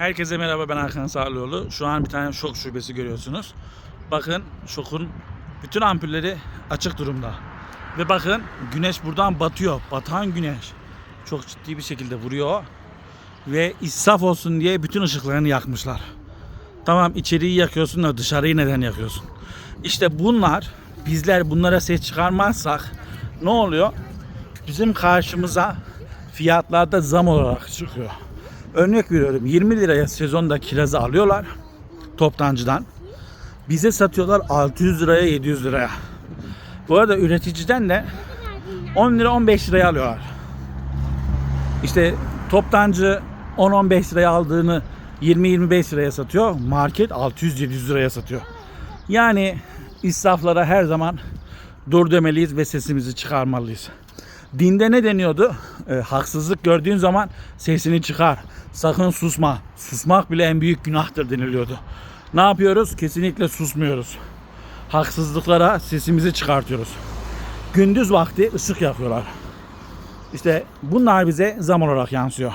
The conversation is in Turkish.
Herkese merhaba ben Hakan Sağlıoğlu. Şu an bir tane şok şubesi görüyorsunuz. Bakın şokun bütün ampulleri açık durumda. Ve bakın güneş buradan batıyor. Batan güneş. Çok ciddi bir şekilde vuruyor. Ve israf olsun diye bütün ışıklarını yakmışlar. Tamam içeriği yakıyorsun da dışarıyı neden yakıyorsun? İşte bunlar bizler bunlara ses çıkarmazsak ne oluyor? Bizim karşımıza fiyatlarda zam olarak çıkıyor. Örnek veriyorum 20 liraya sezonda kirazı alıyorlar toptancıdan. Bize satıyorlar 600 liraya 700 liraya. Bu arada üreticiden de 10 lira 15 liraya alıyorlar. İşte toptancı 10-15 liraya aldığını 20-25 liraya satıyor. Market 600-700 liraya satıyor. Yani israflara her zaman dur demeliyiz ve sesimizi çıkarmalıyız. Dinde ne deniyordu? E, haksızlık gördüğün zaman sesini çıkar. Sakın susma. Susmak bile en büyük günahtır deniliyordu. Ne yapıyoruz? Kesinlikle susmuyoruz. Haksızlıklara sesimizi çıkartıyoruz. Gündüz vakti ışık yakıyorlar. İşte bunlar bize zam olarak yansıyor.